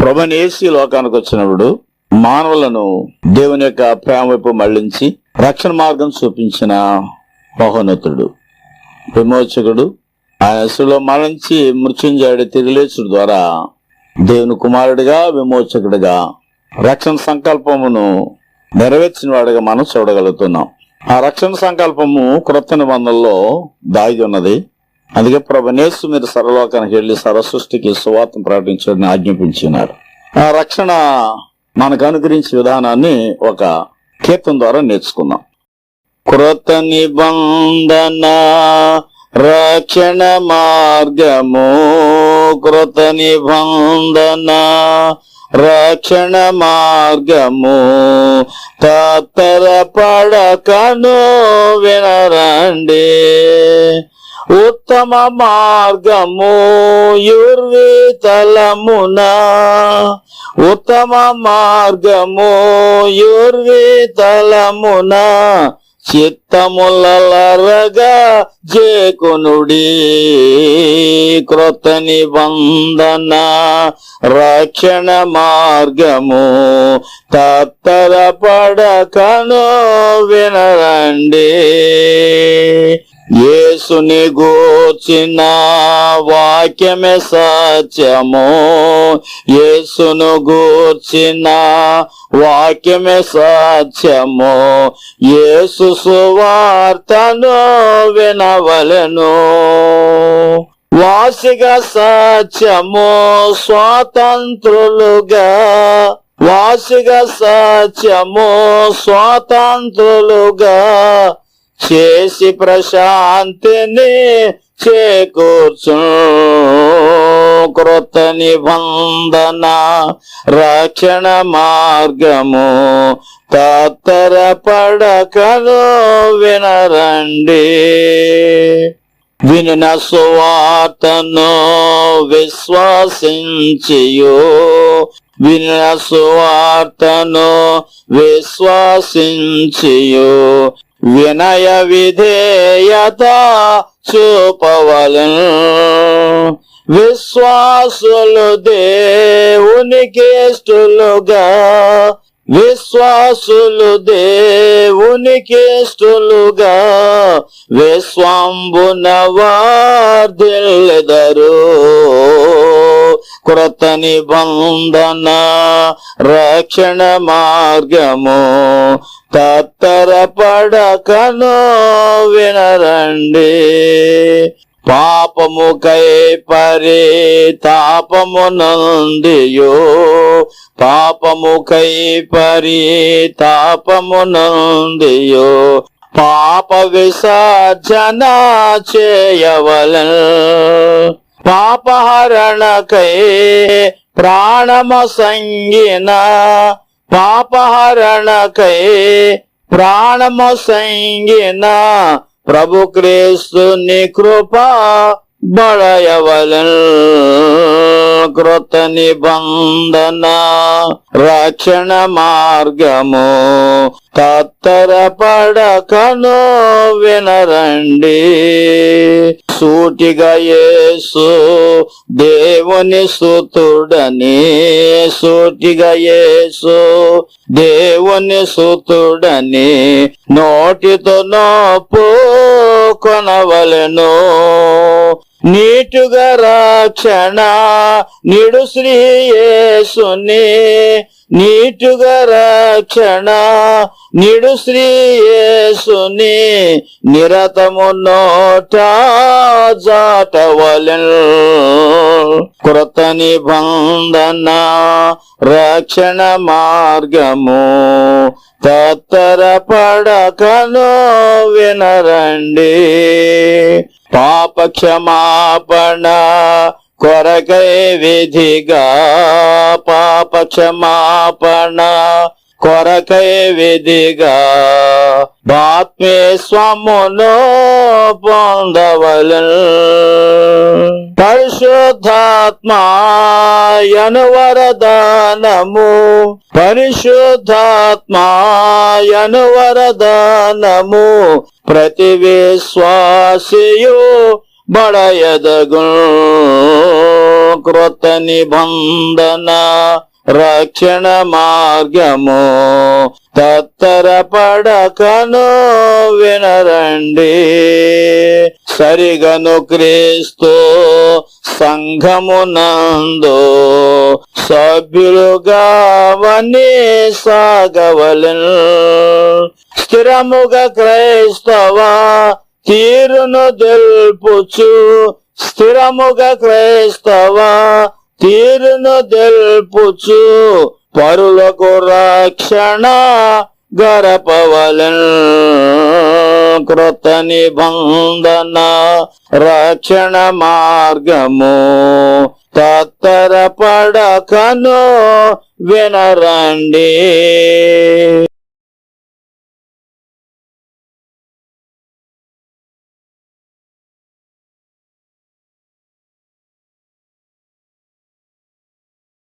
ప్రభనేసి లోకానికి వచ్చినప్పుడు మానవులను దేవుని యొక్క ప్రేమ వైపు మళ్ళించి రక్షణ మార్గం చూపించిన మహోన్నతుడు విమోచకుడు. ఆయన శిలో మరణించి మృత్యుంజయుడు తిరిగిలేచుడు ద్వారా దేవుని కుమారుడిగా విమోచకుడిగా రక్షణ సంకల్పమును నెరవేర్చిన వాడిగా మనం చూడగలుగుతున్నాం. ఆ రక్షణ సంకల్పము క్రొత్త నిబంధనలో దాగి ఉన్నది. అందుకే ప్రభనేసు మీరు సర్వలోకానికి వెళ్ళి సరసృష్టికి సువార్తం ప్రకటించడం ఆజ్ఞాపించినారు. ఆ రక్షణ మనకు అనుగ్రహించే విధానాన్ని ఒక కీర్తన ద్వారా నేర్చుకుందాం క్రొత్త నిబంధన రక్షణ మార్గము కృత నిబంధన రక్షణ మార్గము తత్తర పడకను వినరండి. ఉత్తమ మార్గము యుర్వేతలమున. ఉత్తమ మార్గము యుర్వేతలమున. చిత్తములరగా జేకునుడి క్రొత్త నిబంధన. రక్షణ మార్గము తత్తర పడకను వినరండి. యేసుని గూర్చిన వాక్యమే సత్యము. యేసును గూర్చిన వాక్యమే సత్యము. యేసు సువార్తను వినవలెను. వాసిగా సత్యము స్వాతంత్రులుగా. వాసిగా సత్యము స్వాతంత్రులుగా. చేసి ప్రశాంతిని చేకూర్చు కృత నిబంధన రక్షణ మార్గము. తాతర పడకను వినరండి. వినిన సువార్తను విశ్వాసించియో. విన్న సువార్తను విశ్వాసించియు. వినయ విధేయత చూపవలను. విశ్వాసులు దేవునికి ఇష్టలుగా. విశ్వాసులు దేవునికి ఇష్టలుగా. విశ్వంబున వార్దిల్లెదరు కృత నిబంధన రక్షణ మార్గము తత్తర పడకను వినరండి. పాపముకై పరి తాపము నందియో. పాపముకై పరి తాపము నందియో. పాప విసర్జన చేయవలన. పాపహరణకై ప్రాణమ సంగిన పాపహరణకై ప్రాణమ సంగిన ప్రభు క్రీస్తుని కృప బడయవలన్ కృత నిబంధన రక్షణ మార్గము తత్తర పడకను వినరండి సూటిగా యేసు దేవుని సుతుడని సూటిగా యేసు దేవుని సుతుడని నోటితో నోపు కొనవలెను నీటుగా రక్షణ నిడు శ్రీయేసుని నీటుగా రక్షణ నిడు శ్రీ నిరతము నోట కృత నిబంధన రక్షణ మార్గము తత్తర పడకను వినరండి. పాప క్షమాపణ కొరకై విధిగా పాప క్షమాపణ కొరకై విధిగా బాత్మేశ్వమును పొందవలను. పరిశుద్ధాత్మాయను వరదానము పరిశుద్ధాత్మాయను వరదానము ప్రతి విశ్వాసియు బడయదగు కృత నిబంధన రక్షణ మార్గము తత్తర పడకను వినరండి. సరిగను క్రీస్తు సంఘమునందు సభ్యులుగా వని సాగవలెన్ స్థిరముగా క్రైస్తవ తీరును తెలుపుచు స్థిరముగా క్రైస్తవ తీరును తెల్పుచు పరులకు రక్షణ గరపవలన్. కృత నిబంధన రక్షణ మార్గము తత్తర పడకను వినరండి.